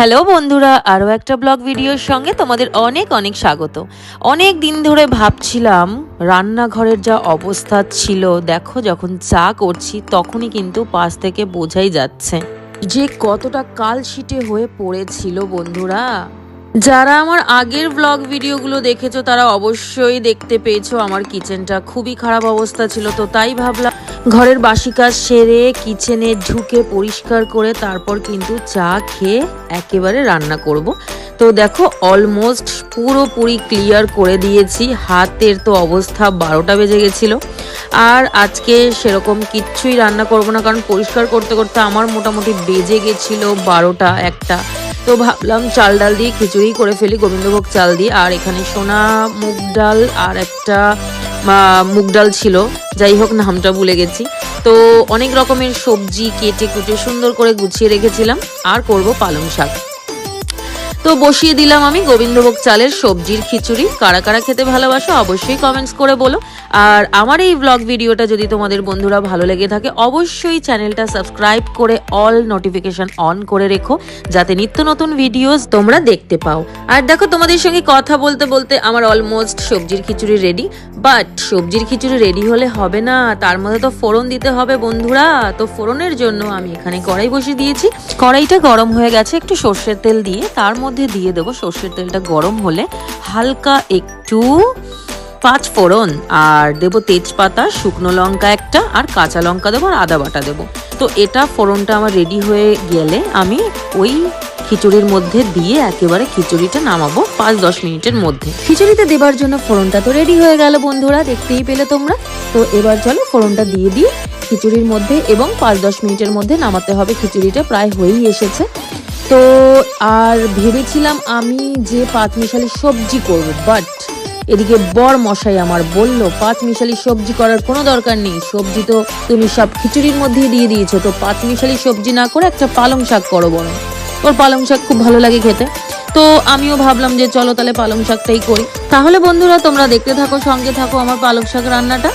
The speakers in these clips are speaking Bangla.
হ্যালো বন্ধুরা, আরও একটা ব্লগ ভিডিওর সঙ্গে তোমাদের অনেক অনেক স্বাগত। অনেক দিন ধরে ভাবছিলাম, রান্নাঘরের যা অবস্থা ছিল, দেখো যখন চা করছি তখনই কিন্তু পাশ থেকে বোঝাই যাচ্ছে যে কতটা কাল কালশিটে হয়ে পড়েছিল বন্ধুরা। যারা আমার আগের ব্লগ ভিডিওগুলো দেখেছ, তারা অবশ্যই দেখতে পেয়েছ। আমার কিচেনটা খুবই খারাপ অবস্থা ছিল, তো তাই ভাবলাম ঘরের বাসি কাজ সেরে কিচেনে ঢুকে পরিষ্কার করে তারপর কিন্তু চা খেয়ে একেবারে রান্না করব। তো দেখো অলমোস্ট পুরোপুরি ক্লিয়ার করে দিয়েছি। হাতের তো অবস্থা বারোটা বেজে গেছিল। আর আজকে সেরকম কিচ্ছুই রান্না করব না, কারণ পরিষ্কার করতে করতে আমার মোটামুটি বেজে গেছিল বারোটা একটা। তো ভাবলাম চাল ডাল দিয়ে খিচুড়ি করে ফেলি, গোবিন্দভোগ চাল দিয়ে। আর এখানে সোনা মুগ ডাল আর একটা মুগ ডাল ছিল। যাই হোক, নামটা ভুলে গেছি। তো অনেক রকমের সবজি কেটে কুটে সুন্দর করে গুছিয়ে রেখেছিলাম। আর করব পালং শাক। তো বসিয়ে দিলাম আমি গোবিন্দভোগ চালের সবজির খিচুড়ি। কারা কারা খেতে ভালোবাসো অবশ্যই কমেন্টস করে বলো। আর আমার এই ব্লগ ভিডিওটা যদি তোমাদের বন্ধুরা ভালো লেগে থাকে, অবশ্যই চ্যানেলটা সাবস্ক্রাইব করে অল নোটিফিকেশন অন করে রেখো, যাতে নিত্য নতুন ভিডিওস তোমরা দেখতে পাও। আর দেখো তোমাদের সঙ্গে কথা বলতে বলতে আমার অলমোস্ট সবজির খিচুড়ি রেডি বাট সবজির খিচুড়ি রেডি হলে হবে না। তার মধ্যে তো ফোড়ন দিতে হবে বন্ধুরা, তো ফোড়নের জন্য আমি এখানে কড়াই বসিয়ে দিয়েছি। কড়াইটা গরম হয়ে গেছে, একটু সর্ষের তেল দিয়ে, তার মধ্যে দিয়ে দেবো সর্ষের তেলটা গরম হলে হালকা একটু পাঁচ ফোড়ন আর দেবো তেজপাতা, শুকনো লঙ্কা একটা আর কাঁচা লঙ্কা দেবো আর আদা বাটা দেবো। তো এটা ফোড়নটা আমার রেডি হয়ে গেলে আমি ওই খিচুড়ির মধ্যে দিয়ে একেবারে খিচুড়িটা নামাবো পাঁচ দশ মিনিটের মধ্যে। খিচুড়িতে দেবার জন্য ফোড়নটা তো রেডি হয়ে গেল বন্ধুরা, দেখতেই পেলে তোমরা। তো এবার চলো ফোড়নটা দিয়ে দিই খিচুড়ির মধ্যে এবং পাঁচ দশ মিনিটের মধ্যে নামাতে হবে। খিচুড়িটা প্রায় হয়েই এসেছে। তো আর ভেবেছিলাম আমি যে পাঁচ মিশালি সবজি করব বাট এদিকে বর মশাই আমার বলল পাঁচ মিশালি সবজি করার কোনো দরকার নেই। সবজি তো তুমি সব খিচুড়ির মধ্যেই দিয়ে দিয়েছ, তো পাঁচ মিশালি সবজি না করে একটা পালং শাক করো বরং ওর পালং শাক খুব ভালো লাগে খেতে। তো আমিও ভাবলাম যে চলো তাহলে পালং শাকটাই করি। তাহলে বন্ধুরা, তোমরা দেখতে থাকো, সঙ্গে থাকো আমার পালং শাক রান্নাটা।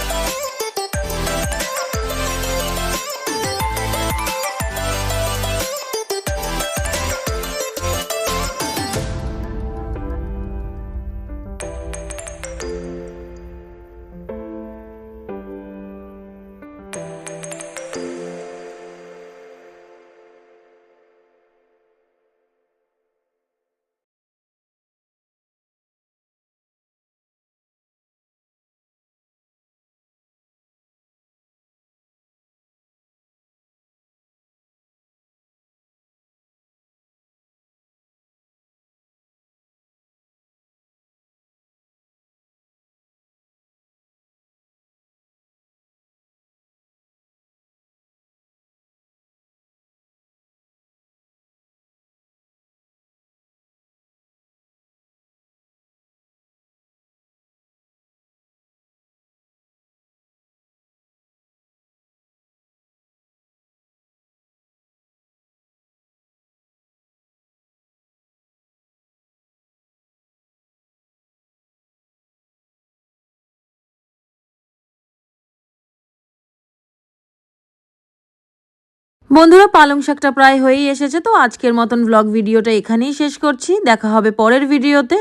বন্ধুরা, পালং শাকটা প্রায় হয়েই এসেছে, তো আজকের মতন ব্লগ ভিডিওটা এখানেই শেষ করছি। দেখা হবে পরের ভিডিওতে।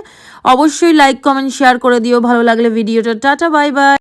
অবশ্যই লাইক কমেন্ট শেয়ার করে দিও। ভালো লাগলে ভিডিওটা। Tata bye bye